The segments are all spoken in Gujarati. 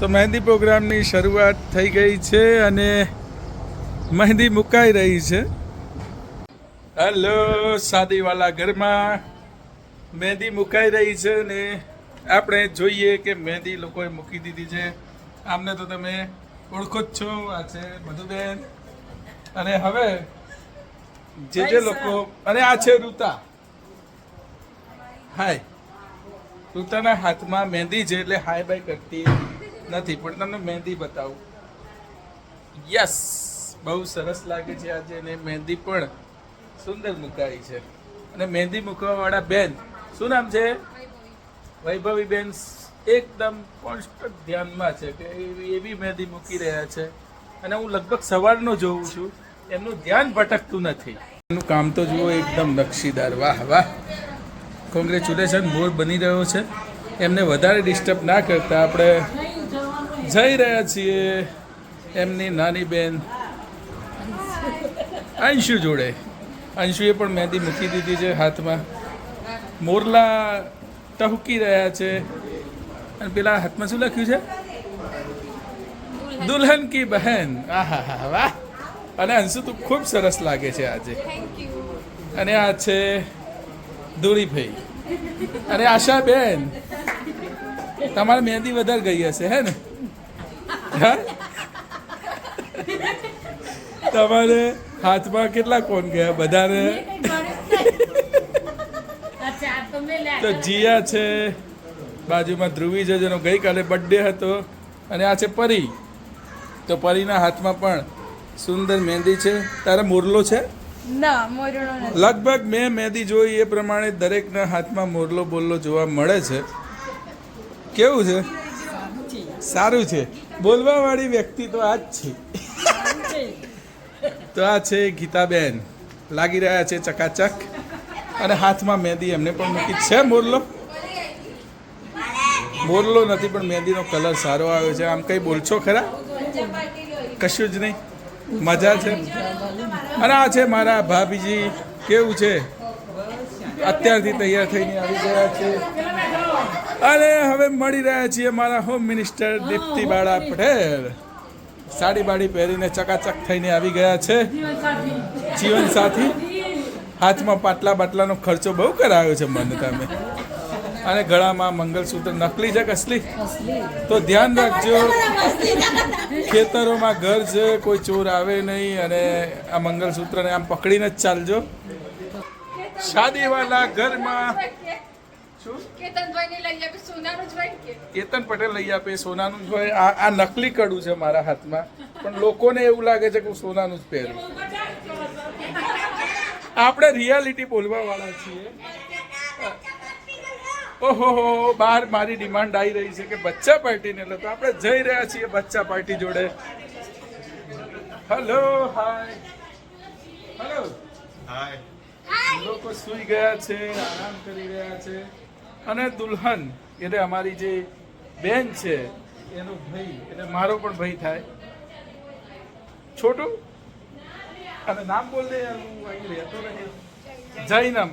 તો મહેંદી પ્રોગ્રામની શરૂઆત થઈ ગઈ છે અને મહેંદી મુકાઈ રહી છે. હેલો સાદીવાલા ઘરમાં. મહેંદી મુકાઈ રહી છે ને આપણે જોઈએ કે મહેંદી લોકોએ મૂકી દીધી છે. આમને તો તમે ઓળખો જ છો આ છે મધુબેન. અને હવે જે જે લોકો અને આ છે રૂતા હાય. રૂતાના હાથમાં મહેંદી છે એટલે હાય બાય કરતી નથી, પણ તમને મહેંદી બતાવું. યસ બહુ સરસ લાગે છે આજે, અને મહેંદી પણ સુંદર મુકાઈ છે. અને મહેંદી મૂકવાવાળા બેન, શું નામ છે? વૈભવી બેન એકદમ કોન્સ્ટન્ટ ધ્યાનમાં છે કે એવી મહેંદી મૂકી રહ્યા છે. અને હું લગભગ સવારનો જોઉં છું, એમનું ધ્યાન ભટકતું નથી. એનું કામ તો જુઓ, એકદમ નકશીદાર. વાહ વાહ. કોંગ્રેચ્યુલેશન મોર બની રહ્યો છે. એમને વધારે ડિસ્ટર્બ ના કરતા આપણે જઈ રહ્યા છીએ એમની નાની બેન અંશુ જોડે. અંશુએ પણ મહેંદી મૂકી દીધી છે હાથમાં. મોરલા ટહુકી રહ્યા છે. અને પેલા હાથમાં શું લખ્યું છે? દુલ્હન કી બહેન. આહા હા વાહ. અને અંશુ તું ખૂબ સરસ લાગે છે આજે. અને આ છે દોરીભાઈ. અને આશા બેન. તમારે મહેંદી વધારે ગઈ હશે હે ને? તમારે હાથમાં કેટલા કોણ ગયા? બધાને? તો જીયા છે. બાજુમાં ધ્રુવી છે જેનો ગઈકાલે બર્થડે હતો. અને આ છે પરી. તો પરીના હાથમાં પણ સુંદર મહેંદી છે. તારે મોરલો છે? લગભગ મેં મહેંદી જોઈ એ પ્રમાણે દરેકના હાથમાં મોરલો બોરલો જોવા મળે છે. કેવું છે? સારું છે. બોલવા વાળી વ્યક્તિ તો આ જ છે. તો આ છે ગીતાબેન. લાગી રહ્યા છે ચકાચક. અને હાથમાં મહેંદી એમને પણ મૂકી છે. મોરલો મોરલો નથી, પણ મહેંદીનો કલર સારો આવ્યો છે. આમ કંઈ બોલશો ખરા? કશું જ નહીં. મજા છે. અને આ છે મારા ભાભીજી. કેવું છે? અત્યારથી તૈયાર થઈને આવી ગયા છે. અને હવે મળી રહ્યા છીએ મારા હોમ મિનિસ્ટર દીપ્તિ બાળા પટેલ. સાડી બાડી પહેરીને ચકાચક થઈને આવી ગયા છે. જીવન સાથી હાથમાં પાટલા બાટલાનો ખર્ચો બહુ કરાયો છે મને તમે. અને ગળામાં મંગલસૂત્ર નકલી છે કસલી? તો ધ્યાન રાખજો. ખેતરોમાં ઘર છે કોઈ ચોર આવે નહીં અને આ મંગલસૂત્રને આમ પકડીને જ ચાલજો. શાદીવાલા ઘરમાં કેતન પટેલ લઈ આપે સોનાનું જ હોય. આ આ નકલી કડું છે મારા હાથમાં. પણ લોકોને એવું લાગે છે કે હું સોનાનું જ પહેરું આપણે રિયાલિટી બોલવા વાળા છીએ. ઓહો હો બહાર મારી ડિમાન્ડ આવી રહી છે કે બચ્ચા પાર્ટીને લો તો આપણે જઈ રહ્યા છીએ બચ્ચા પાર્ટી જોડે. હલો હાય હલો લોકો સૂઈ ગયા છે આરામ કરી રહ્યા છે. અને દુલ્હન એટલે અમારી જે બેન છે એનો ભાઈ એટલે મારો પણ ભાઈ થાય. છોટું? અને નામ બોલ દે હું અહીં રહેતો નહીં. જૈનમ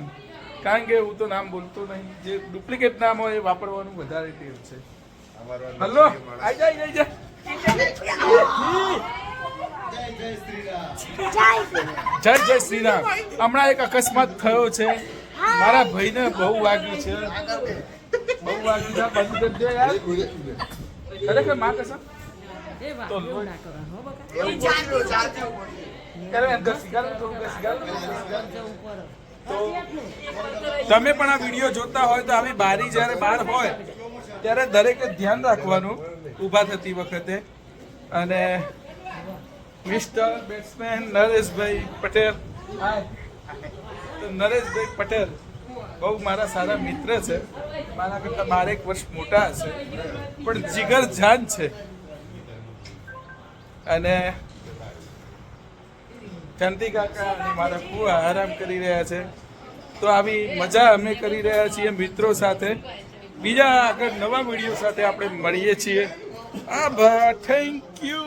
કારણ કે હું તો નામ બોલતો નહીં. જે ડુપ્લિકેટ નામ હોય એ વાપરવાનું વધારે ટેવ છે. હલો આઈ જાય આઈ જાય જય જય શ્રી રામ. હમણાં એક અકસ્માત થયો છે. મારા ભાઈને બહુ વાગ્યું છે. બહુ વાગ્યું છે. બંધ કરી દે યાર. ખરેખરમાં કસમ તો તમે પણ આ વીડિયો જોતા હોય તો આવી બારી જ્યારે બહાર હોય ત્યારે દરેકે ધ્યાન રાખવાનું ઊભા થતી વખતે. અને mister batsman Nareshbhai Patel hi. Nareshbhai Patel બહુ મારા સારા મિત્ર છે. મારા કરતાં બારેક વર્ષ મોટા હશે. પણ જીગર જાન છે. અને કાંતિ કાકા અને મારા ખૂબ આરામ કરી રહ્યા છે. તો આવી મજા અમે કરી રહ્યા છીએ મિત્રો સાથે. બીજા આગળ નવા વીડિયો સાથે આપણે મળીએ છીએ. આભાર. Thank you